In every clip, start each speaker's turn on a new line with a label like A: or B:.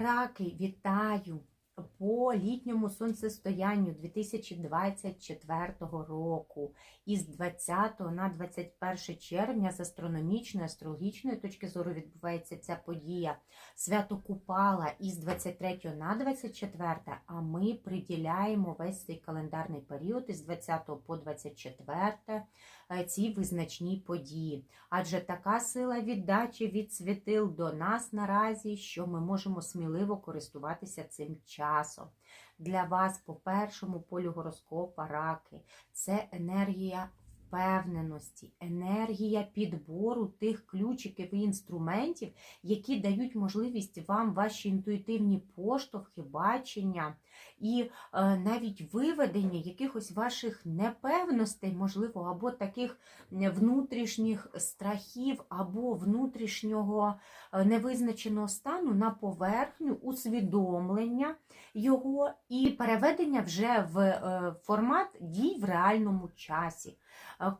A: Раки, вітаю! По літньому сонцестоянню 2024 року із 20 на 21 червня з астрономічної, астрологічної точки зору відбувається ця подія. Свято Купала із 23 на 24, а ми приділяємо весь цей календарний період із 20 по 24 е, визначні події. Адже така сила віддачі від світил до нас наразі, що ми можемо сміливо користуватися цим часом. Для вас по першому полю гороскопа раки це енергія впевненості, енергія підбору тих ключиків і інструментів, які дають можливість вам ваші інтуїтивні поштовхи, бачення і е, навіть виведення якихось ваших непевностей, можливо, або таких внутрішніх страхів, або внутрішнього е, невизначеного стану на поверхню, усвідомлення його і переведення вже в е, формат дій в реальному часі.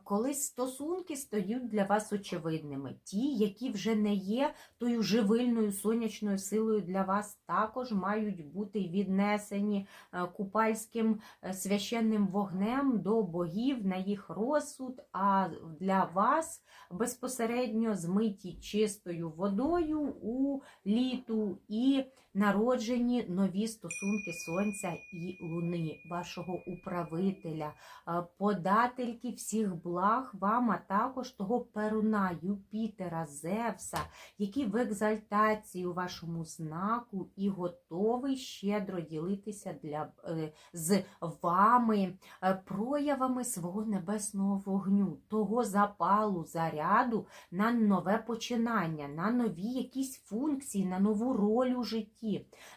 A: Коли стосунки стають для вас очевидними, ті, які вже не є тою живильною сонячною силою для вас, також мають бути віднесені е, купальським е, священним вогнем до богів на їх розсуд, а для вас безпосередньо змиті чистою водою у літу і народжені нові стосунки сонця і луни, вашого управителя, е, подательки всіх благ вам, а також того перуна Юпітера, Зевса, який в екзальтації у вашому знаку і готовий щедро ділитися для, е, з вами е, проявами свого небесного вогню, того запалу, заряду на нове починання, на нові якісь функції, на нову роль у житті,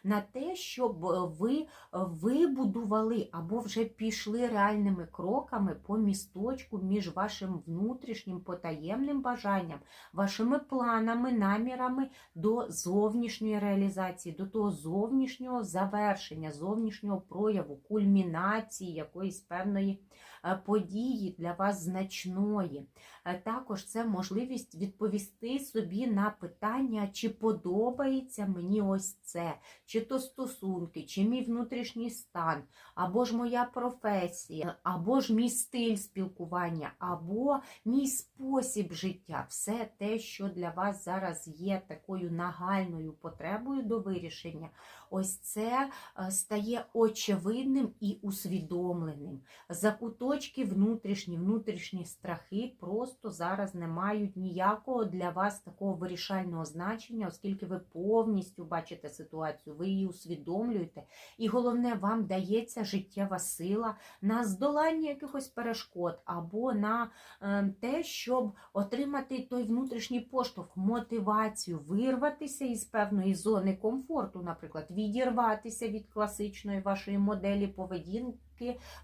A: на те, щоб е, ви вибудували або вже пішли реальними кроками по місточку між вашим внутрішнім потаємним бажанням, вашими планами, намірами до зовнішньої реалізації, до того зовнішнього завершення, зовнішнього прояву, кульмінації якоїсь певної е, події для вас значної. Е, Також це можливість відповісти собі на питання, чи подобається мені ось це, чи то стосунки, чи мій внутрішній стан, або ж моя професія, або ж мій стиль спілкування, або мій спосіб життя. Все те, що для вас зараз є такою нагальною потребою до вирішення, ось це е, стає очевидним і усвідомленим. Закуточки внутрішні, внутрішні страхи просто зараз не мають ніякого для вас такого вирішального значення, оскільки ви повністю бачите ситуацію, ви її усвідомлюєте. І головне, вам дається життєва сила на здолання якихось перешкод або на е, те, щоб отримати той внутрішній поштовх, мотивацію, вирватися із певної зони комфорту, наприклад, відірватися від класичної вашої моделі поведінки,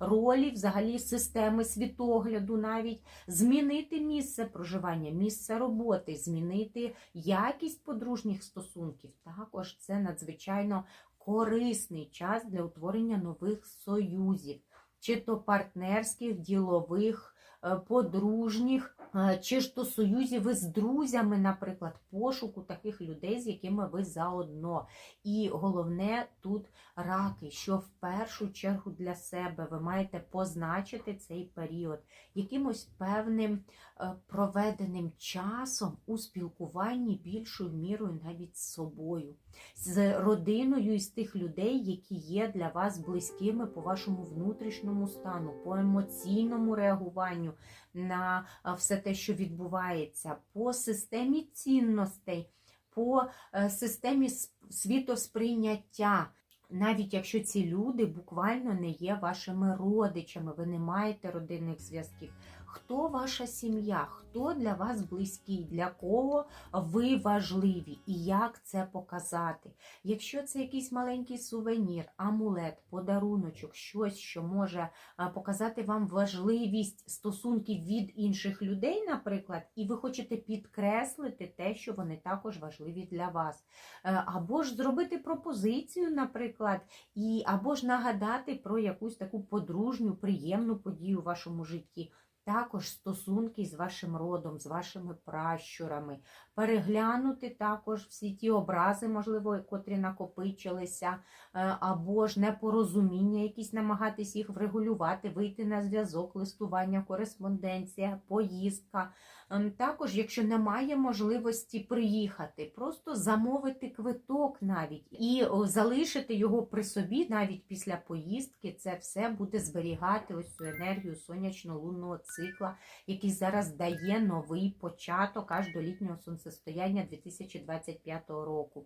A: ролі, взагалі системи світогляду, навіть змінити місце проживання, місце роботи, змінити якість подружніх стосунків. Також це надзвичайно корисний час для утворення нових союзів, чи то партнерських, ділових. Е, Подружніх, е, чи ж то союзів із друзями, наприклад, пошуку таких людей, з якими ви заодно. І головне тут раки, що в першу чергу для себе ви маєте позначити цей період якимось певним е, проведеним часом у спілкуванні більшою мірою навіть з собою, з родиною із тих людей, які є для вас близькими по вашому внутрішньому стану, по емоційному реагуванню на все те, що відбувається, по системі цінностей, по е, системі світосприйняття. Навіть якщо ці люди буквально не є вашими родичами, ви не маєте родинних зв'язків. Хто ваша сім'я? Хто для вас близький? Для кого ви важливі? І як це показати? Якщо це якийсь маленький сувенір, амулет, подаруночок, щось, що може показати вам важливість стосунків від інших людей, наприклад, і ви хочете підкреслити те, що вони також важливі для вас. Е, Або ж зробити пропозицію, наприклад, і або ж нагадати про якусь таку подружню, приємну подію в вашому житті. Також стосунки з вашим родом, з вашими пращурами, переглянути також всі ті образи, можливо, котрі накопичилися, е, або ж непорозуміння, якісь намагатись їх врегулювати, вийти на зв'язок, листування, кореспонденція, поїздка. Ем, Також, якщо немає можливості приїхати, просто замовити квиток навіть і залишити його при собі навіть після поїздки, це все буде зберігати ось цю енергію сонячно-лунного цикла, який зараз дає новий початок аж до літнього сонцестояння 2025 року.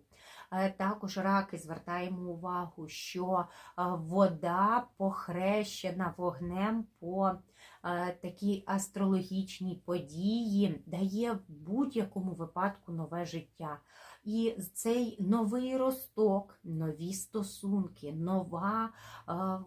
A: Е, Також раки звертаємо увагу, що е, вода похрещена вогнем по е, астрологічні події, дає в будь-якому випадку нове життя. І цей новий росток, нові стосунки, нова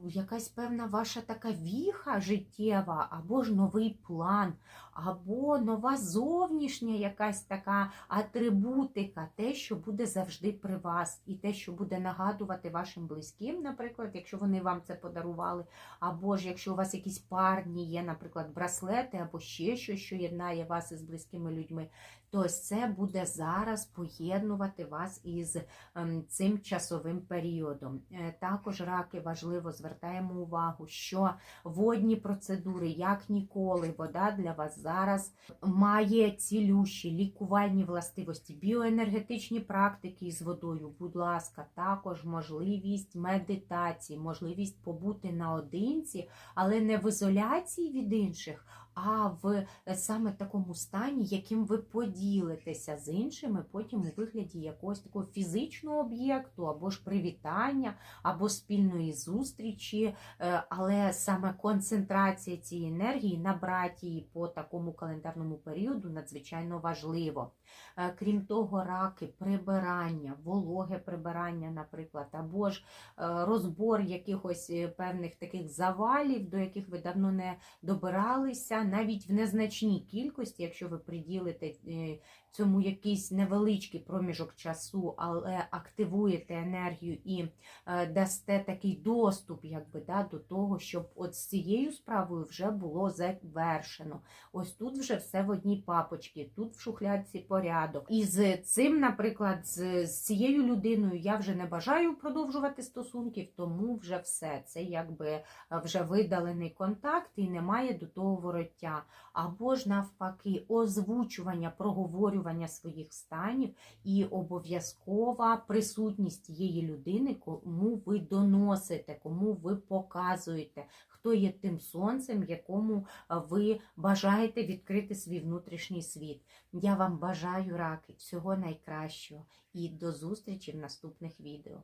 A: якась певна ваша така віха життєва, або ж новий план, або нова зовнішня якась така атрибутика, те, що буде завжди при вас, і те, що буде нагадувати вашим близьким, наприклад, якщо вони вам це подарували, або ж якщо у вас якісь парні є, наприклад, браслети, або ще щось, що єднає вас із близькими людьми, то ось це буде зараз поєднувати вас із ем, цим часовим періодом. Е, Також раки важливо звертаємо увагу, що водні процедури, як ніколи, вода для вас зараз має цілющі лікувальні властивості, біоенергетичні практики з водою. Будь ласка, також можливість медитації, можливість побути наодинці, але не в ізоляції від інших. А в е, саме такому стані, яким ви поділитеся з іншими, потім у вигляді якогось такого фізичного об'єкту, або ж привітання, або спільної зустрічі, Е, але саме концентрація цієї енергії, набрати її по такому календарному періоду надзвичайно важливо. Е, Крім того, раки, прибирання, вологе прибирання, наприклад, або ж розбор якихось певних таких завалів, до яких ви давно не добиралися, навіть в незначній кількості, якщо ви приділите е, цьому якийсь невеличкий проміжок часу, але активуєте енергію і е, дасте такий доступ, якби да, до того, щоб от з цією справою вже було завершено. Ось тут вже все в одній папочці, тут в шухлядці порядок. І з цим, наприклад, з, з цією людиною я вже не бажаю продовжувати стосунків, тому вже все. Це якби е, вже видалений контакт і немає до того вороття. Або ж навпаки, озвучування, проговорювання своїх станів і обов'язкова присутність тієї людини, кому ви доносите, кому ви показуєте, хто є тим сонцем, якому е, ви бажаєте відкрити свій внутрішній світ. Я вам бажаю раки всього найкращого і до зустрічі в наступних відео.